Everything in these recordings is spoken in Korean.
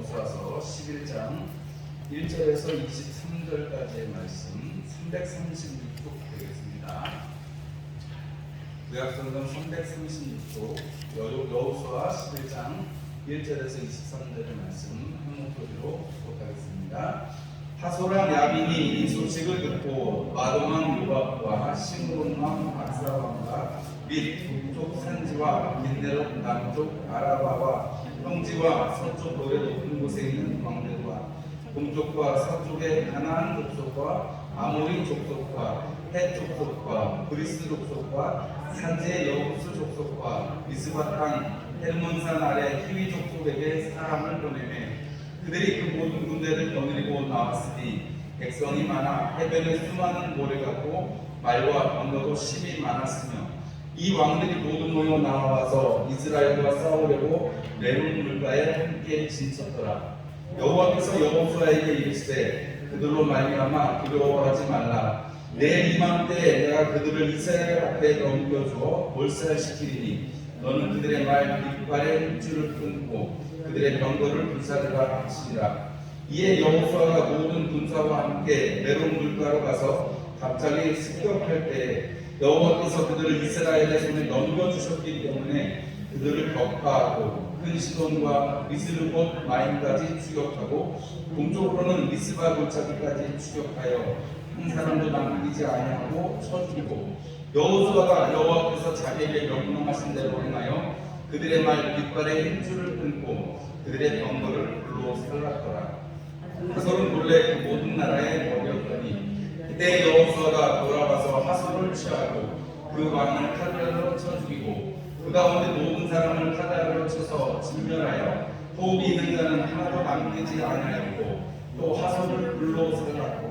여호수아서 11장 1절에서 23절까지의 말씀 336쪽 되겠습니다. 구약성경 336쪽 여호수아 11장 1절에서 23절의 말씀 한 목 소리로 기록하겠습니다. 하소랑 야빈이 이 소식을 듣고 마동왕 요압과 시므론 왕 박사 왕과 및 북쪽 산지와 긴네롯 남쪽 아라바와 평지와 서쪽 노래 높은 곳에 있는 왕들과 동쪽과 서쪽의 가나안 족속과 아모리 족속과 헷 족속과 브리스 족속과 산지의 여우스 족속과 미스바 땅 헬몬산 아래 히위 족속에게 사람을 보내매 그들이 그 모든 군대를 거느리고 나왔으니 백성이 많아 해변에 수많은 모래 같고 말과 언어도 심이 많았으며 이 왕들이 모두 모여 나와서 이스라엘과 싸우려고 메론 물가에 함께 진쳤더라. 여호와께서 여호수아에게 이르시되 그들로 말미암아 두려워하지 말라. 내 이맘때 내가 그들을 이스라엘 앞에 넘겨주어 몰살시키리니 너는 그들의 말 이빨의 힘줄을 끊고 그들의 병거를 불사르라 하시리라. 이에 여호수아가 모든 군사와 함께 메론 물가로 가서 갑자기 습격할 때에 여호와께서 그들을 이스라엘의 손에 넘겨주셨기 때문에 그들을 격파하고 큰 시돈과 미스르봇 마임까지 추격하고 동쪽으로는 미스바 골짜기까지 추격하여 한 사람도 남기지 아니하고 쳐 죽이고 여호수아가 여호와께서 자기에게 명령하신 대로 행하여 그들의 말 빗발에 힘줄을 끊고 그들의 병거를 불로 살랐더라. 하솔은 본래 그 모든 나라의 머리였더니 그때 여호수아가 돌아와서 하솔을 취하고 그 왕을 칼날로 쳐 죽이고 그 가운데 모든 사람을 칼날로 쳐서 진멸하여 호흡이 있는 자는 하나도 남기지 아니하였고 또 하솔을 불로 살랐고.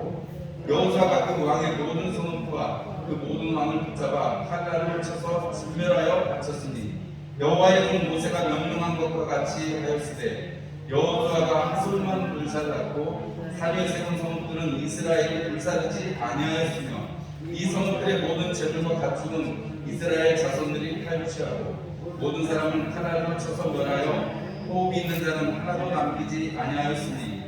여호수아가 그 왕의 모든 성읍과 그 모든 왕을 붙잡아 칼날을 쳐서 진멸하여 바쳤으니 여호와의 종 모세가 명령한 것과 같이 하였으되 여호수아가 하솔만 불살랐고 산에 세운 성읍들은 이스라엘이 불사르지 아니하였으며 이 성읍들의 모든 재물과 가축은 이스라엘 자손들이 탈취하고 모든 사람은 칼날로 쳐서 멸하여 호흡이 있는 자는 하나도 남기지 아니하였으니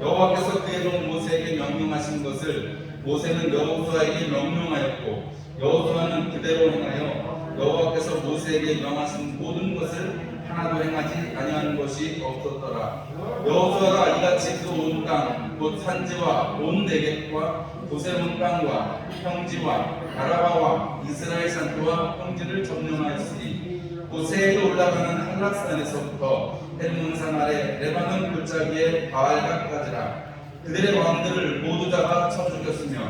여호와께서 그의 종 모세에게 명령하신 것을 모세는 여호수아에게 명령하였고 여호수아는 그대로 행하여 여호와께서 모세에게 명하신 모든 것을 하나도 행하지 아니한 것이 없었더라. 여호수아가 이같이 그 온 땅, 곧 산지와 온 내객과 도세몬 땅과 평지와 아라바와 이스라엘 산도와 평지를 점령하였으니 곧 세에로 올라가는 한락산에서부터 헬문산 아래 레바논 골짜기의 바알각까지라 그들의 왕들을 모두 잡아 쳐 죽였으며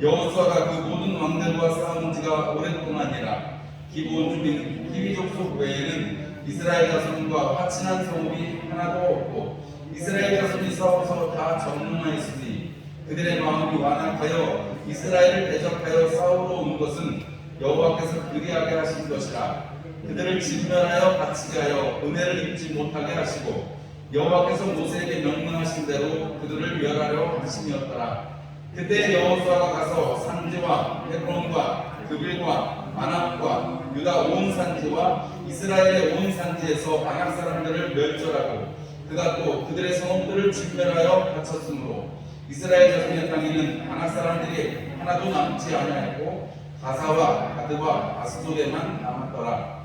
여호수아가 그 모든 왕들과 싸운 지가 오랫동안이라 기본 주민 히비족 속 외에는 이스라엘 자손과 화친한 성읍이 하나도 없고 이스라엘 자손이 싸워서 다 점령하였으니 그들의 마음이 완악하여 이스라엘을 대적하여 싸우러 온 것은 여호와께서 그리하게 하신 것이라. 그들을 진멸하여 갇히게 하여 은혜를 입지 못하게 하시고 여호와께서 모세에게 명령하신 대로 그들을 멸하려 하심이었더라. 그때 여호수아가 가서 산지와 헤브론과 그빌과 아낙과 유다 온 산지와 이스라엘의 온 산지에서 아낙 사람들을 멸절하고 그가 또 그들의 성읍들을 진멸하여 바쳤으므로 이스라엘 자손의 땅에는 아낙 사람들이 하나도 남지 아니하였고 가사와 가드와 아스도데만 남았더라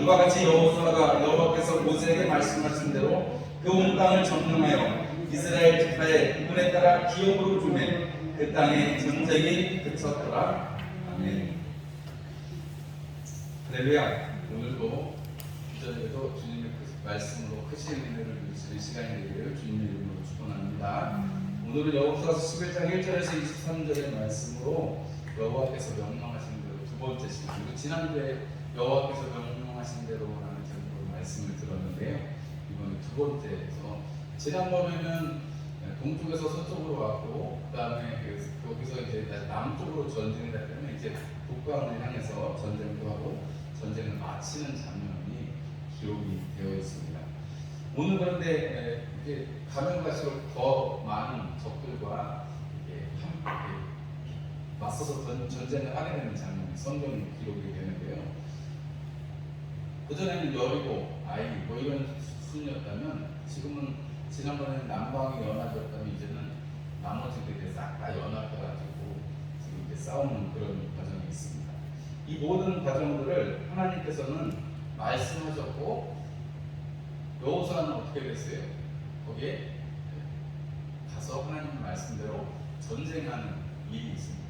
이와 같이 여호수아가 여호와께서 모세에게 말씀하신 대로 그 온 땅을 점령하여 이스라엘 지파의 군에 따라 기업으로 주매 그 땅에 전쟁이 그쳤더라 아멘. 할렐루야. 오늘도 기전에도 주님의 그 말씀으로 크신 은혜를 누리실 시간이 되기를 주님의 이름으로 축원합니다. 오늘은 여호수아서 11장 1절에서 23절의 말씀으로 여호와께서 명령하신 대로 두 번째 시간 그리고 지난주에 여호와께서 명령하신 대로라는 제목으로 말씀을 들었는데요. 이번에 두 번째에서 지난번에는 동쪽에서 서쪽으로 왔고 그다음에 그 거기서 이제 남쪽으로 전쟁이 되면 이제 북방을 향해서 전쟁도 하고 전쟁을 마치는 장면이 기록이 되어 있습니다. 오늘 그런데 이렇게 가면 갈수록 더 많은 적들과 이렇게 맞서서 전- 전쟁을 하게 되는 장면이 성경에 기록이 되는데요. 그전에는 여리고 아이 뭐 이런 순이었다면 지금은 지난번에는 남방이 연합이었다면 이제는 나머지들이 싹다 연합해가지고 지금 이제 싸우는 그런 과정이 있습니다. 이 모든 과정들을 하나님께서는 말씀하셨고 여호수아는 어떻게 됐어요? 거기에 가서 하나님 말씀대로 전쟁하는 일이 있습니다.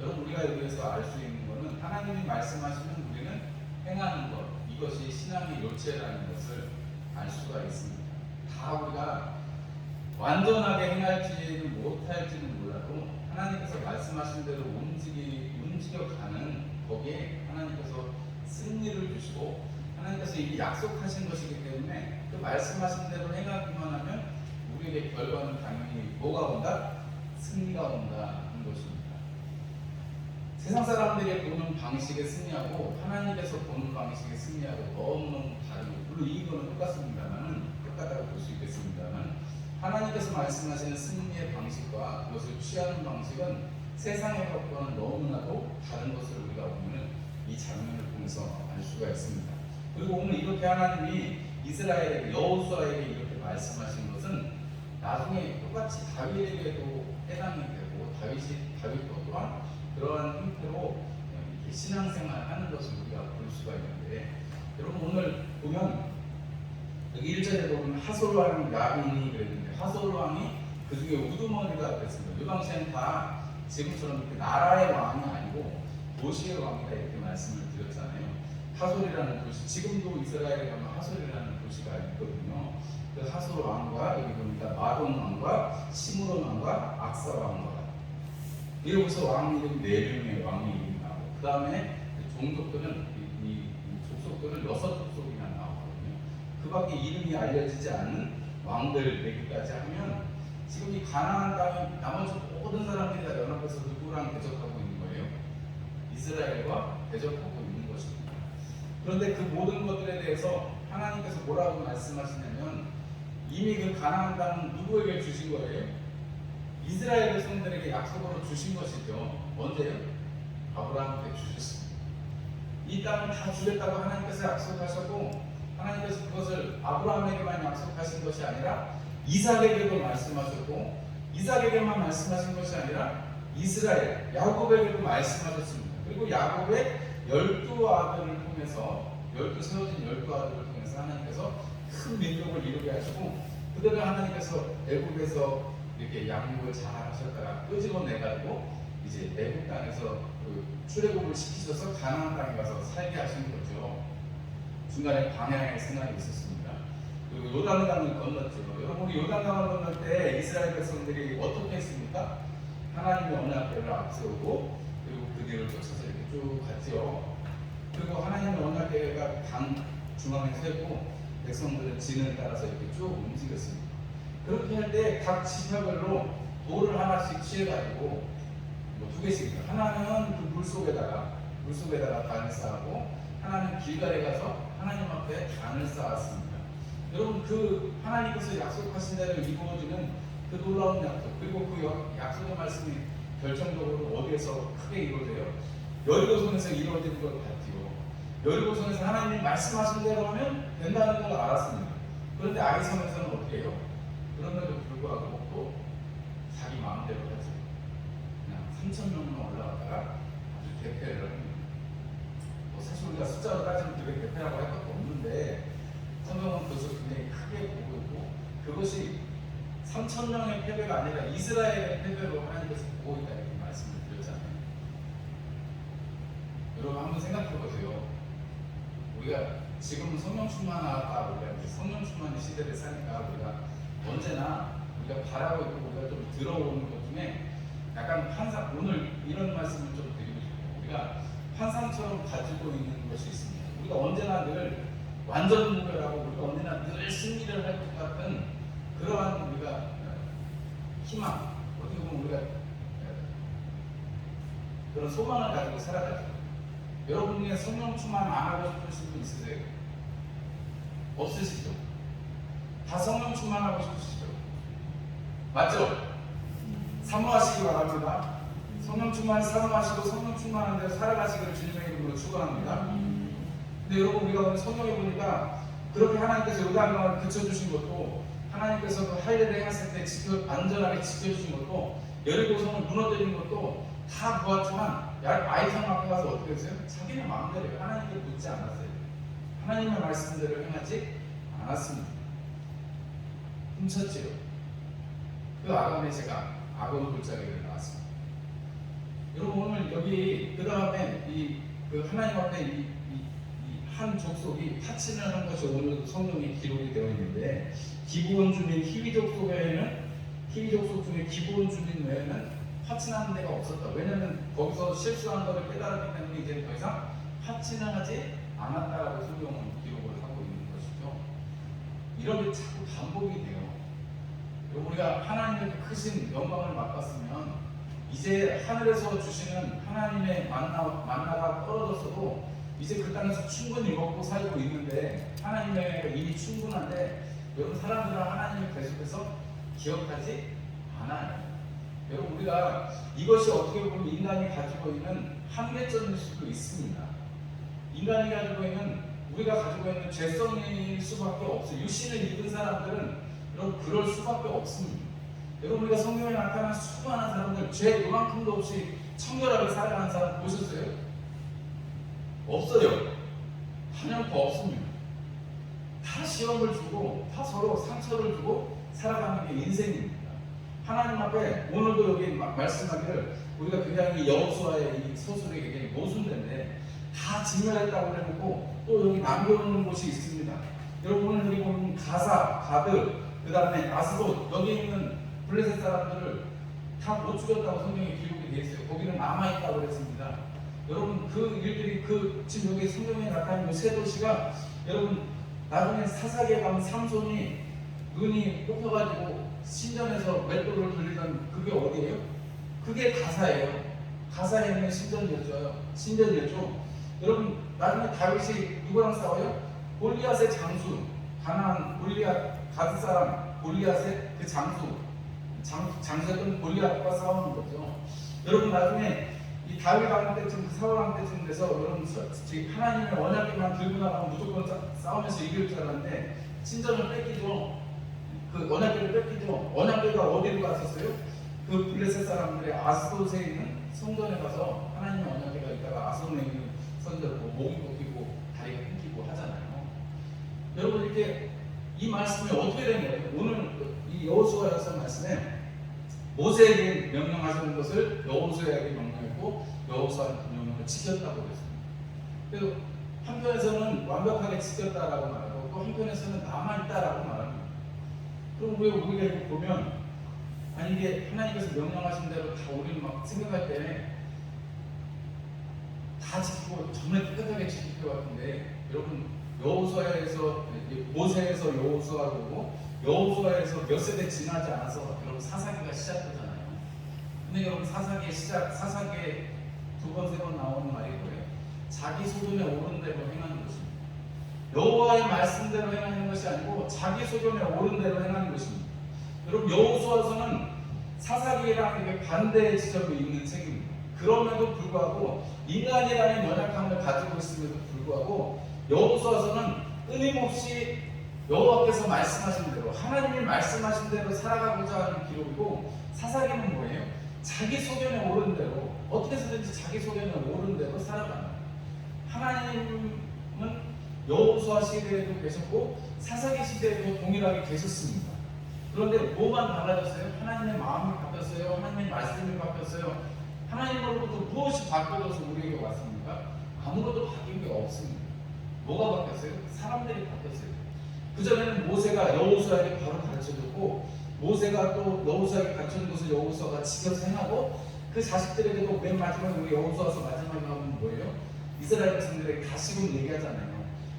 여러분 우리가 여기에서 알 수 있는 것은 하나님이 말씀하시면 우리는 행하는 것 이것이 신앙의 요체라는 것을 알 수가 있습니다. 다 우리가 완전하게 행할지는 못할지는 몰라도 하나님께서 말씀하신 대로 움직이 움직여가는 거기에 하나님께서 승리를 주시고 하나님께서 이미 약속하신 것이기 때문에 그 말씀하신 대로 행하기만 하면 우리에게 결과는 당연히 뭐가 온다? 승리가 온다 하는 것입니다. 세상 사람들이 보는 방식에 승리하고 하나님께서 보는 방식에 승리하고 너무너무 다르고 물론 이거는 똑같습니다만은 똑같다고 볼 수 있겠습니다만 하나님께서 말씀하시는 승리의 방식과 그것을 취하는 방식은 세상의 것과는 너무나도 다른 것을 우리가 오늘 이 장면을 통해서 알 수가 있습니다. 그리고 오늘 이렇게 하나님이 이스라엘 여호수아에게 이렇게 말씀하신 것은 나중에 똑같이 다윗에게도 해당이 되고 다윗이 다윗도 또한 그러한 형태로 이렇게 신앙생활하는 것을 우리가 볼 수가 있는데 여러분 오늘 보면 여기 1절에 보면 하솔 왕 야빈이 그랬는데 하솔 왕이 그 중에 우두머리가 됐습니다. 이 당시에는 다 지금처럼 나라의 왕이 아니고 도시의 왕이다 이렇게 말씀을 드렸잖아요. 하솔이라는 도시, 지금도 이스라엘에 가면 하솔이라는 도시가 있거든요. 그 하솔 왕과 여기 보니까 마돈 왕과 시므론 왕과 악사 왕과 이러고서 왕 이름 네 명의 이름이 나오고 그 다음에 종족들은 이, 이, 이 족속들은 여섯 족속이나 나오거든요. 그 밖에 이름이 알려지지 않은 왕들 얘기까지 하면 지금 이 가나안 땅에 나머지 모든 사람들이 다 연합해서 누구랑 대적하고 있는 거예요? 이스라엘과 대적하고 있는 것입니다. 그런데 그 모든 것들에 대해서 하나님께서 뭐라고 말씀하시냐면 이미 그 가나안 땅은 누구에게 주신 거예요? 이스라엘 백성들에게 약속으로 주신 것이죠. 언제요? 아브라함에게 주셨습니다. 이 땅을 다 주겠다고 하나님께서 약속하셨고 하나님께서 그것을 아브라함에게만 약속하신 것이 아니라 이삭에게도 말씀하셨고 이삭에게만 말씀하신 것이 아니라 이스라엘 야곱에게도 말씀하셨습니다. 그리고 야곱의 열두 아들을 통해서 열두 세워진 열두 아들을 통해서 하나님께서 큰 민족을 이루게 하시고 그들을 하나님께서 애국에서 이렇게 양육을 잘 하셨다가 끄집어내가지고 이제 애국 땅에서 그 출애굽을 시키셔서 가나안 땅에 가서 살게 하신 거죠. 중간에 방향의 생각이 있었습니다. 요단강을 건넜죠. 여러분이 요단강을 건널 때 이스라엘 백성들이 어떻게 했습니까? 하나님의 언약궤를 앞세우고 그리고 그 뒤를 쫓아서 이렇게 쭉 갔죠. 그리고 하나님의 언약궤가 강 중앙에 서 있고 백성들은 진을 따라서 이렇게 쭉 움직였습니다. 그렇게 할 때 각 지파별로 돌을 하나씩 취해가지고 뭐 두 개씩입니다. 하나는 그 물 속에다가 물 속에다가 단을 쌓고 하나는 길가에 가서 하나님 앞에 단을 쌓았습니다. 여러분 그 하나님께서 약속하신 대로 이루어지는 그 놀라운 약속 그리고 그 약- 약속의 말씀이 결정적으로 어디에서 크게 이루어져요? 여리고성에서 이루어지는 걸 봤지요. 여리고성에서 하나님이 말씀하신 대로 하면 된다는 걸 알았습니다. 그런데 아이성에서는 어떻게 해요? 그런데도 불구하고 또 자기 마음대로 하죠. 그냥 3천 명만 올라갔다가 아주 대패를 합니다. 뭐 사실 우리가 숫자로 따지면 그게 대패라고 할 것도 없는데 성경은 그것을 굉장히 크게 보고 있고 그것이 3천 명의 패배가 아니라 이스라엘의 패배로 하나님께서 보고 있다 이렇게 말씀을 드렸잖아요. 여러분 한번 생각해 보세요. 우리가 지금 성령 충만하다 우리가 성령 충만의 시대를 사니까 우리가 언제나 우리가 바라고 있고 우리가 좀 들어오는 것 중에 약간 환상 오늘 이런 말씀을 좀 드리고 싶어요. 우리가 환상처럼 가지고 있는 것이 있습니다. 우리가 언제나 늘 완전 무결하고 우리가 언제나 늘 승리를 할 것 같은 그러한 우리가 희망 어떻게 보면 우리가 그런 소망을 가지고 살아가죠. 여러분 중에 성령 충만 안 하고 싶으신 분 있으세요? 없으시죠? 다 성령 충만하고 싶으시죠? 맞죠? 사모하시기 바랍니다. 성령 충만 사모하시고 성령 충만한 대로 살아가시기를 주님의 이름으로 축원합니다. 근데 여러분 우리가 오늘 성경에 보니까 그렇게 하나님께서 요단강을 그쳐주신 것도 하나님께서 그 할례를 행했을 때 지켜 안전하게 지켜주신 것도 여리고성을 무너뜨린 것도 다 보았지만 야- 아이성 앞에 가서 어떻게 했어요? 자기네 마음대로. 하나님께 묻지 않았어요. 하나님의 말씀대로 행하지 않았습니다. 훔쳤지요. 그 아감의 제가 악어 골짜기를 나왔습니다. 여러분 오늘 여기 그 다음에 이 그 하나님 앞에 이, 이, 이 한 족속이 파친을 한 것이 오늘 성경에 기록이 되어 있는데 기브온 주민 히비족 속에는 히비족 속 중에 기브온 주민 외에는 파친하는 데가 없었다. 왜냐하면 거기서 실수한 것을 깨달았기 때문에 이제 더 이상 파친을 하지 않았다라고 성경은 기록을 하고 있는 것이죠. 이런 게 자꾸 반복이 돼요. 우리가 하나님의 그 크신 영광을 맛봤으면 이제 하늘에서 주시는 하나님의 만나, 만나가 떨어졌어도 이제 그 땅에서 충분히 먹고 살고 있는데 하나님의 이미 충분한데 여러분 사람들은 하나님을 계속해서 기억하지 않아요. 여러분 우리가 이것이 어떻게 보면 인간이 가지고 있는 한계점일 수도 있습니다. 인간이 가지고 있는 우리가 가지고 있는 죄성일 수밖에 없어요. 육신을 입은 사람들은 여러분 그럴 수밖에 없습니다. 여러분 우리가 성경에 나타난 수많은 사람들 죄 요만큼도 없이 청결하게 살아가는 사람 보셨어요? 없어요. 한영도 없습니다. 다 시험을 주고 다 서로 상처를 주고 살아가는 게 인생입니다. 하나님 앞에 오늘도 여기 마- 말씀하기를 우리가 굉장히 여호수아의 이 서술이 굉장히 모순된데 다 진멸했다고 해놓고 또 여기 남겨놓는 곳이 있습니다. 여러분 오늘 여기 보면 가사, 가드, 그 다음에 아스돗 여기 있는 블레셋 사람들을 다 못 죽였다고 성경에 기록이 되어 있어요. 거기는 남아있다고 그랬습니다. 여러분 그 일들이 그 지금 여기 성경에 나타난 그세 도시가 여러분 나중에 사사기에 가면 삼손이 눈이 뽑혀가지고 신전에서 맷돌을 돌리던 그게 어디예요? 그게 가사예요. 가사에 있는 신전이었죠. 신전이었죠. 여러분 나중에 다윗이 누구랑 싸워요? 골리앗의 장수, 가나안 골리앗 가드 사람 골리앗의 그 장수, 장, 장수였던 골리앗과 싸우는 거죠. 여러분 나중에 이 다윗 왕 때쯤 그 사울 왕 때쯤 돼서 여러분 서- 지금 하나님의 언약계만 들고 나가면 무조건 싸, 싸우면서 이길 줄 알았는데 신전을 뺏기죠. 그 언약계를 뺏기죠. 언약계가 어디로 갔었어요? 그 블레셋 사람들의 아스돗에 있는 성전에 가서 하나님의 언약계가 있다가 아스돗에 있는 성전을 뭐 목이 꺾이고 다리가 끊기고 하잖아요. 여러분 이렇게 이 말씀이 어떻게 된 거예요? 오늘 이 여호수아에서 말씀에 모세에게 명령하시는 것을 여호수아에게 명령했고 여호수아는 그 명령을 지켰다고 그랬습니다. 그래서 한편에서는 완벽하게 지켰다라고 말하고 또 한편에서는 남아있다라고 말합니다. 그럼 왜 우리가 이거 보면 아니 이게 하나님께서 명령하신 대로 다 우리는 막 생각할 때 다 지키고 정말 깨끗하게 지킬 것 같은데 여러분 여호수아에서 모세에서 여호수아고 여호수아에서 몇 세대 지나지 않아서 여러분 사사기가 시작되잖아요. 근데 여러분 사사기의 시작 사사기에 두 번 세 번 나오는 말이 뭐예요? 자기 소견에 오른 대로 행하는 것입니다. 여호와의 말씀대로 행하는 것이 아니고 자기 소견에 오른 대로 행하는 것입니다. 여러분 여호수아서는 사사기랑 이게 반대의 지점이 있는 책입니다. 그럼에도 불구하고 인간이라는 연약함을 가지고 있음에도 불구하고 여호수아서는 끊임없이 여호와께서 말씀하신 대로 하나님이 말씀하신 대로 살아가고자 하는 기록이고 사사기는 뭐예요? 자기 소견에 오른 대로 어떻게 해서든지 자기 소견에 오른 대로 살아가는 하나님은 여호수아 시대에도 계셨고 사사기 시대에도 동일하게 계셨습니다. 그런데 뭐만 달라졌어요? 하나님의 마음이 바뀌었어요. 하나님의 말씀이 바뀌었어요. 하나님으로부터 무엇이 바뀌어져서 우리에게 왔습니까? 아무것도 바뀐 게 없습니다. 뭐가 바뀌었어요? 사람들이 바뀌었어요. 그전에는 모세가 여호수아에게 바로 가르쳐줬고 모세가 또 여호수아에게 가르쳐준 것을 여호수아가 지켜서 행하고 그 자식들에게도 맨 마지막에 우리 여호수아서 마지막에 나오는 뭐예요? 이스라엘 백성들에게 다시금 얘기하잖아요.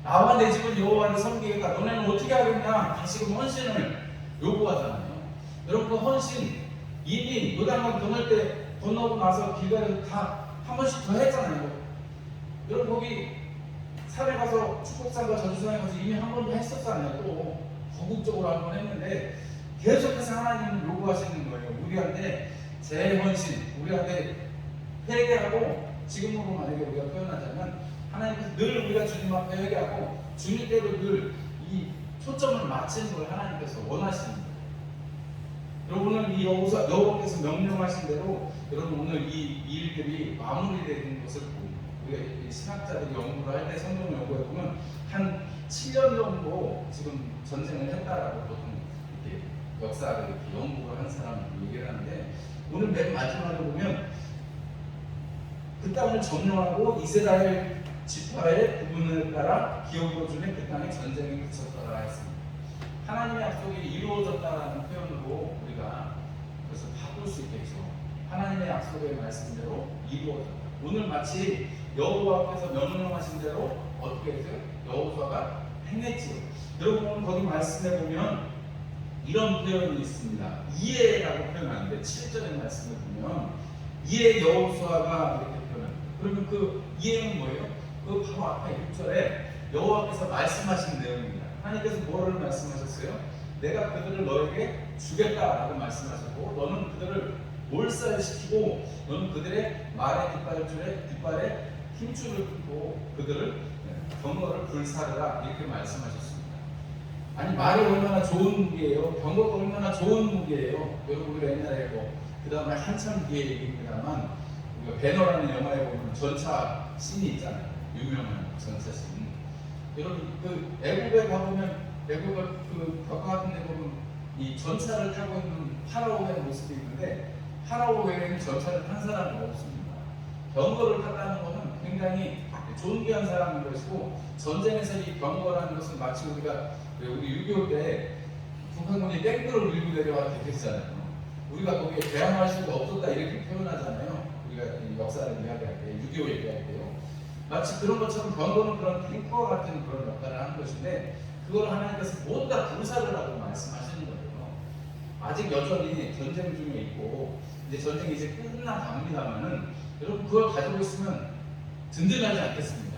나와 내 집은 여호와를 섬기겠다. 너네는 어떻게 하겠냐? 다시금 헌신을 요구하잖아요. 여러분 그 헌신 이미 요단강 건널 때 건너고 나서 길가에서 다 한 번씩 더 했잖아요. 여러분 거기 산에 가서 축복산과 저주산에 가서 이미 한 번도 했었잖아요. 또 거국적으로 한 번 했는데 계속해서 하나님은 요구하시는 거예요. 우리한테 재헌신, 우리한테 회개하고 지금으로 만약에 우리가 표현하자면 하나님께서 늘 우리가 주님 앞에 회개하고 주님께로 늘 이 초점을 맞추는 걸 하나님께서 원하시는 거예요. 여러분은 이 여호사 여호와께서 명령하신 대로 여러분 오늘 이 일들이 마무리되는 것을 보고 우리가 이 신학자들이 연구를 할 때 성경 연구해 보면 한 7년 정도 지금 전쟁을 했다라고 보통 이렇게 역사를 이렇게 연구를 한 사람이 얘기를 하는데 오늘 맨 마지막에 보면 그 땅을 점령하고 이스라엘 지파의 부분을 따라 기업으로 주는 그 땅에 전쟁이 그쳤더라 했습니다. 하나님의 약속이 이루어졌다는 표현으로 우리가 그것을 바꿀 수 있겠죠. 하나님의 약속의 말씀대로 이루어졌다. 오늘 마치 여호와께서 명령하신 대로 어떻게 했어요? 여호수아가 행했지요. 여러분 거기 말씀에 보면 이런 표현이 있습니다. 이해라고 표현하는데 7절의 말씀을 보면 이해 여호수아가 이렇게 표현합니다. 그러면 그 이해는 뭐예요? 그 바로 앞에 6절에 여호와께서 말씀하신 내용입니다. 하나님께서 뭐를 말씀하셨어요? 내가 그들을 너에게 주겠다라고 말씀하셨고 너는 그들을 몰살시키고 너는 그들의 말의 뒷발줄에 뒷발에 힘줄을 끊고 그들을 병거를 불사르라 이렇게 말씀하셨습니다. 아니 말이 얼마나 좋은 무기예요. 병거가 얼마나 좋은 무기예요. 여러분 우리가 옛날에 뭐그 다음에 한참 뒤에 얘기입니다만 배너라는 영화에 보면 전차 씬이 있잖아요. 유명한 전차 씬. 여러분 그 애국에 가보면 애국 그 벽화 같은 데 보면 이 전차를 타고 있는 파라오의 모습이 있는데 파라오 외에는 전차를 탄 사람은 없습니다. 병거를 탔다는 것은 굉장히 존귀한 사람인 것이고 전쟁에서 이 병거라는 것은 마치 우리가 그 우리 6.25 때 북한군이 탱크를 밀고 내려왔다 그랬잖아요. 우리가 거기에 대항할 수가 없었다 이렇게 표현하잖아요. 우리가 이 역사를 이야기할 때, 6.25 얘기할 때요. 마치 그런 것처럼 병거는 그런 탱커 같은 그런 역할을 하는 것인데 그걸 하나님께서 모두 다 불사를 하고 말씀하시는 거예요. 아직 여전히 전쟁 중에 있고 이제 전쟁이 이제 끝나갑니다만은 여러분 그걸 가지고 있으면 든든하지 않겠습니까?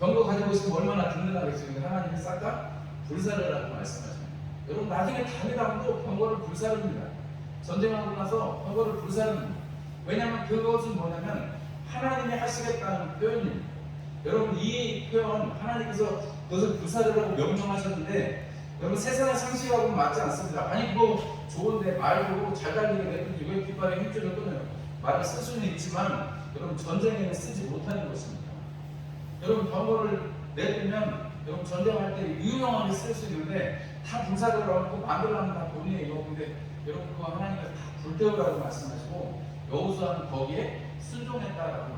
병거 가지고 있으면 얼마나 든든하겠습니까? 하나님이 싹다 불사를 하고 말씀하십니다. 여러분 나중에 다니다도 병거를 불사릅니다. 전쟁하고 나서 병거를 불사릅니다. 왜냐하면 그것은 뭐냐면 하나님이 하시겠다는 표현입니다. 여러분 이 표현 하나님께서 그것을 불사르라고 명령하셨는데 여러분 세상의 상식하고 맞지 않습니다. 아니 뭐 좋은데 말도 잘 달리게 내든지 왜 뒷발에 힘줄을 끊어요? 말을 쓸 수는 있지만 여러분 전쟁에는 쓰지 못하는 것입니다. 여러분 병거를 내두면 여러분 전쟁할 때 유용하게 쓸 수 있는데 다 불사를 하고 만들어가는 다 돈이에요. 근데 여러분 그거 하나님께서 다 불태우라고 말씀하시고 여호수아는 거기에 순종했다라고.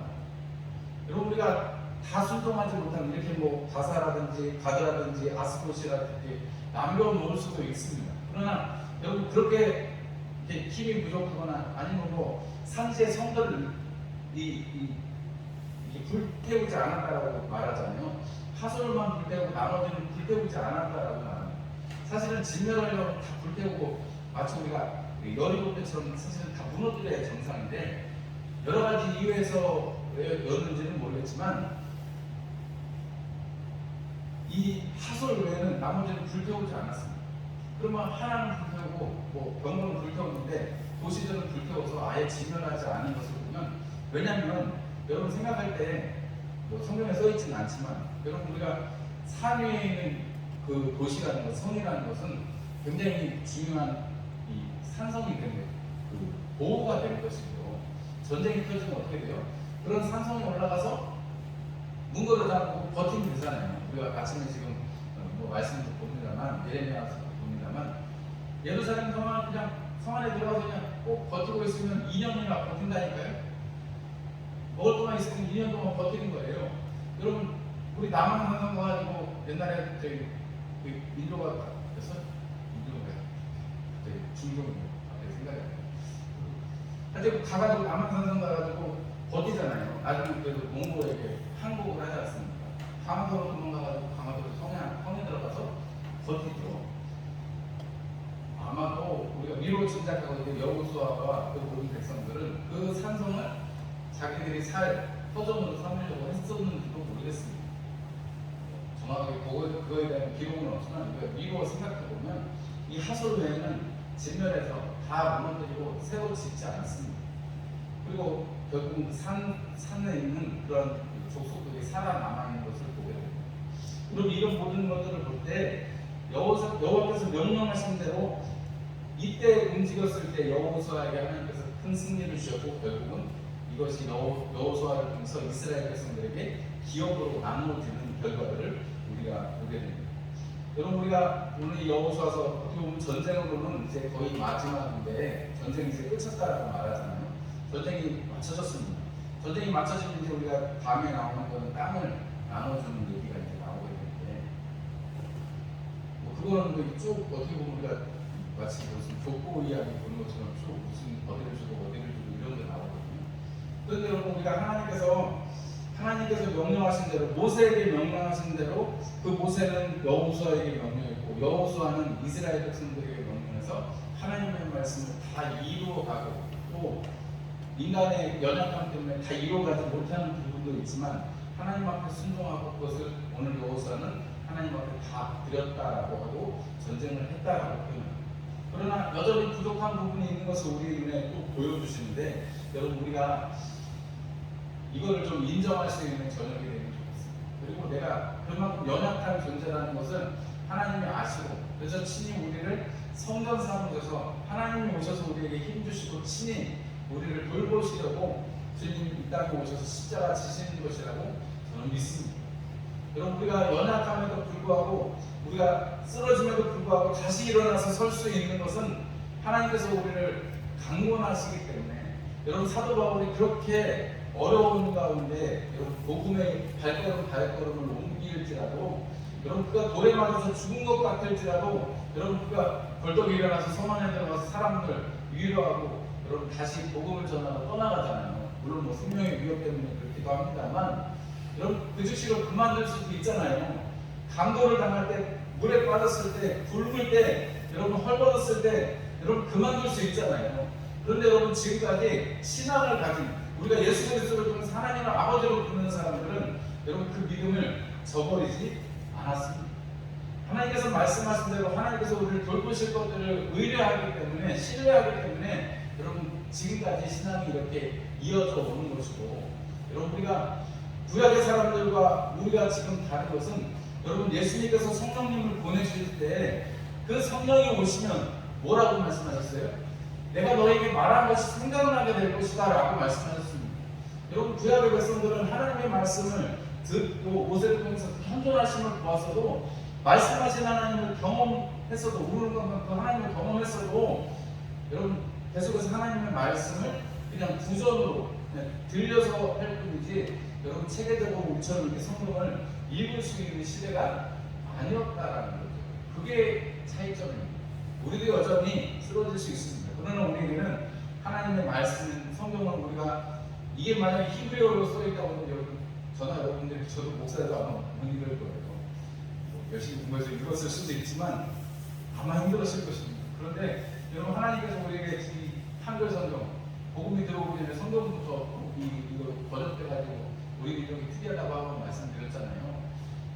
여러분 우리가 다 순종하지 못하면 이렇게 뭐 바사라든지 가드라든지 아스포시라든지 남겨놓을 수도 있습니다. 그러나 여러분 그렇게 힘이 부족하거나 아니면 뭐 산지의 성들을 이, 이, 이렇게 불태우지 않았다라고 말하잖아요. 하솔만 불태우고 나머지는 불태우지 않았다라고 말합니다. 사실은 진멸하려면 다 불태우고 마치 우리가 여리고 때처럼 사실은 다 무너뜨려야 정상인데 여러 가지 이유에서였는지는 모르겠지만 이 하솔 외에는 나머지는 불태우지 않았습니다. 그러면 하나는 불태우고 뭐 병원은 불태우는데 도시들은 불태워서 아예 진멸하지 않은 것을 보면 왜냐하면 여러분 생각할 때 뭐 성경에 써 있지는 않지만 여러분 우리가 산 위에 있는 그 도시라는 것, 성이라는 것은 굉장히 중요한 이 산성이 되는 그 보호가 되는 것이고 전쟁이 터지면 어떻게 돼요? 그런 산성이 올라가서 문거를 잡고 버티면 되잖아요. 우리가 아침에 지금 어, 뭐 말씀도 봅니다만 예레미야서 봅니다만 예루살렘 성안 그냥 성 안에 들어가서 그냥 꼭 버티고 있으면 2년이나 버틴다니까요. 먹을 것만 있으면 2년 동안 버티는 거예요. 여러분 우리 남한 항상 가가지고 옛날에 저희 그 인도가 그래서 인도가 그때 중동 생각이 나요. 하여튼 가가지고 남한산성 가가지고 버티잖아요. 나중에 그래도 몽고에게 항복을 하지 않습니까? 강화도로 도망가가지고 강화도로 성에, 성에 들어가서 버티죠. 아마도 우리가 위로 짐작하고 있는 여호수아와 그 모든 백성들은 그 산성을 자기들이 살 터전으로 삼으려고 했었는지도 모르겠습니다. 정확하게 그거, 그거에 대한 기록은 없지만 우리가 위로 생각해 보면 이 하솔 외에는 진멸해서 다 무너뜨리고 새로 짓지 않았습니다. 그리고 결국 산 산에 있는 그런 족속들이 살아남아 있는 것을 보게 됩니다. 그럼 이런 모든 것들을 볼 때 여호와께서 명령하신 대로 이때 움직였을 때 여호수아에게 하나님께서 큰 승리를 주셨고 결국은 이것이 여호, 여호수아를 통해서 이스라엘 백성들에게 기업으로 나누어지는 결과를 우리가 보게 됩니다. 여러분 우리가 오늘 이 여호수아서 어떻게 보면 전쟁으로는 이제 거의 마지막인데 전쟁이 이제 끝쳤다라고 말하잖아요. 전쟁이 맞춰졌습니다. 전쟁이 맞춰지면 이제 우리가 다음에 나오는 거는 땅을 나눠주는 얘기가 이제 나오게 되는데 뭐 그거는 뭐쭉 어떻게 보면 우리가 마치 무슨 족보 이야기 보는 것처럼 쭉 무슨 어디를 주고 어디를 주고 이런 게 나오거든요. 그런데 여러분 우리가 하나님께서 하나님께서 명령하신 대로 모세에게 명령하신 대로 그 모세는 여호수아에게 명령했고 여호수아는 이스라엘 백성들에게 명령해서 하나님의 말씀을 다 이루어가고 또 인간의 연약함 때문에 다 이루어가지 못하는 부분도 있지만 하나님 앞에 순종하고 그것을 오늘 여호수아는 하나님 앞에 다 드렸다라고 하고 전쟁을 했다라고 표현합니다. 그러나 여전히 부족한 부분이 있는 것을 우리 눈에 또 보여주시는데 여러분 우리가 이거를 좀 인정할 수 있는 저녁이 되면 좋겠습니다. 그리고 내가 그만큼 연약한 존재라는 것은 하나님이 아시고 그래서 친히 우리를 성전 삼으셔서 하나님이 오셔서 우리에게 힘 주시고 친히 우리를 돌보시려고 주님이 이 땅에 오셔서 십자가 지시는 것이라고 저는 믿습니다. 여러분 우리가 연약함에도 불구하고 우리가 쓰러짐에도 불구하고 다시 일어나서 설 수 있는 것은 하나님께서 우리를 강권하시기 때문에 여러분 사도 바울이 그렇게 어려운 가운데 여러분 복음의 발걸음 발걸음을 옮길지라도 여러분 그가 돌에 맞아서 죽은 것 같을지라도 여러분 그가 벌떡 일어나서 성 안에 들어가서 사람들 위로하고 여러분 다시 복음을 전하러 떠나가잖아요. 물론 뭐 생명의 위협 때문에 그렇기도 합니다만 여러분 그 즉시로 그만둘 수도 있잖아요. 강도를 당할 때 물에 빠졌을 때 굶을 때 여러분 헐벗었을 때 여러분 그만둘 수 있잖아요. 그런데 여러분 지금까지 신앙을 가진 우리가 예수 그리스도를 통해서 하나님을 아버지로 부르는 사람들은 여러분 그 믿음을 저버리지 않았습니다. 하나님께서 말씀하신 대로 하나님께서 우리를 돌보실 것들을 의뢰하기 때문에 신뢰하기 때문에 여러분 지금까지 신앙이 이렇게 이어져 오는 것이고 여러분 우리가 구약의 사람들과 우리가 지금 다른 것은 여러분 예수님께서 성령님을 보내실 때 그 성령이 오시면 뭐라고 말씀하셨어요? 내가 너에게 말한 것이 생각나게 될 것이다 라고 말씀하셨습니다. 여러분 구약의 백성들은 하나님의 말씀을 듣고 모세를 통해서 현존하심을 보았어도 말씀하신 하나님을 경험했어도 우는 것만큼 그 하나님을 경험했어도 여러분 계속해서 하나님의 말씀을 그냥 구전으로 그냥 들려서 할 뿐이지 여러분 체계적으로 우리처럼 이렇게 성경을 읽을 수 있는 시대가 아니었다라는 거죠. 그게 차이점입니다. 우리도 여전히 쓰러질 수 있습니다. 그러나 우리에게는 하나님의 말씀, 성경을 우리가 이게 만약에 히브리어로 써 있다고 하면 여러분 저나 여러분들이 저도 목사도 아마 못 읽을 거예요. 뭐 열심히 공부해서 읽었을 수도 있지만 아마 힘들었을 것입니다. 그런데 여러분 하나님께서 우리에게 이 한글 성경 복음이 들어오기 전에 성경부터 이 이거 번역돼가지고 우리 민족이 특이하다고 하고 말씀드렸잖아요.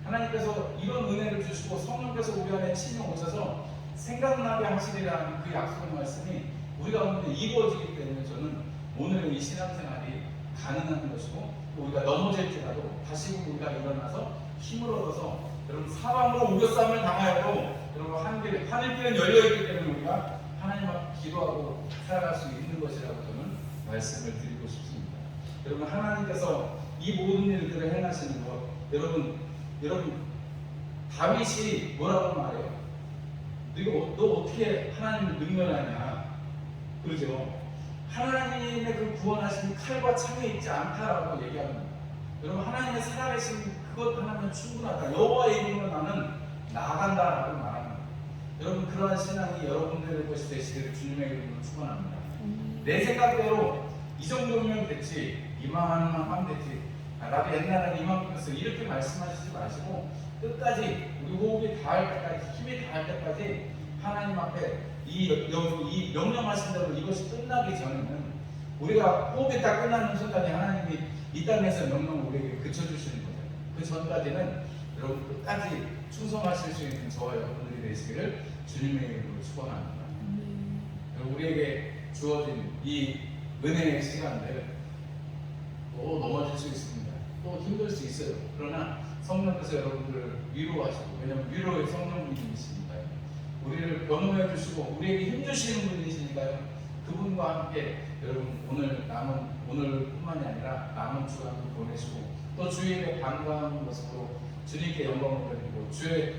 하나님께서 이런 은혜를 주시고 성령께서 우리 안에 친히 오셔서 생각나게 하시리라는 그 약속 말씀이 우리 가운데 이루어지기 때문에 저는 오늘의 이 신앙생활이 가능한 것이고 또 우리가 넘어질지라도 다시 우리가 일어나서 힘을 얻어서 여러분 사방으로 우겨싸움을 당하여도 여러분 하늘, 하늘길은 열려있기 때문에 우리가 하나님 앞 기도하고 살아갈 수 있는 것이라고 저는 말씀을 드리고 싶습니다. 여러분 하나님께서 이 모든 일들을 행하시는 것 여러분 여러분 다윗이 뭐라고 말해요? 네가 어- 너 어떻게 하나님을 능멸하냐? 그러죠. 하나님의 그 구원하신 칼과 창에 있지 않다라고 얘기합니다. 여러분 하나님의 살아계신 그것 하나면 충분하다. 여호와의 이름으로 나는 나아간다라고 말합니다. 여러분 그러한 신앙이 여러분들의 것이 되시기를 주님의 이름으로 축원합니다. 내 생각대로 이 정도면 됐지 이만한 하면 됐지 아, 나도 옛날에 이만큼 했어 이렇게 말씀하시지 마시고 끝까지 우리 호흡이 닿을 때까지 힘이 닿을 때까지 하나님 앞에 이, 여- 이 명령하신 대로 이것이 끝나기 전에는 우리가 호흡이 딱 끝나는 순간에 하나님이 이 땅에서 명령을 우리에게 그쳐주시는 거예요 그 전까지는 여러분 끝까지 충성하실 수 있는 저와 여러분들이 되시기를 주님의 이름으로 축원합니다 여러분, 우리에게 주어진 이 은혜의 시간들 또 넘어질 수 있습니다. 또 힘들 수 있어요. 그러나 성령께서 여러분들을 위로하시고 왜냐면 위로의 성령님이시니까요. 우리를 변호해 주시고 우리에게 힘 주시는 분이시니까요. 그분과 함께 여러분 오늘 남은 오늘뿐만이 아니라 남은 주간도 보내시고 또 주일에 반가운 모습으로 주님께 영광을 드리고 주의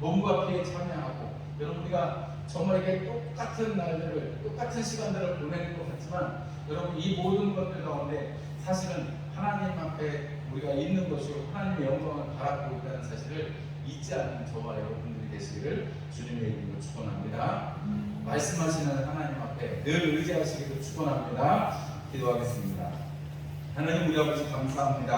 몸과 피에 참여하고 여러분 우리가 정말 이게 똑같은 날들을 똑같은 시간들을 보내는 것 같지만 여러분 이 모든 것들 가운데 사실은 하나님 앞에 우리가 있는 것이고 하나님의 영광을 바라보고 있다는 사실을 잊지 않는 저와 여러분들이 되시기를 주님의 이름으로 축원합니다. 말씀하시는 하나님 앞에 늘 의지하시기를 축원합니다. 기도하겠습니다. 하나님 우리 아버지 감사합니다.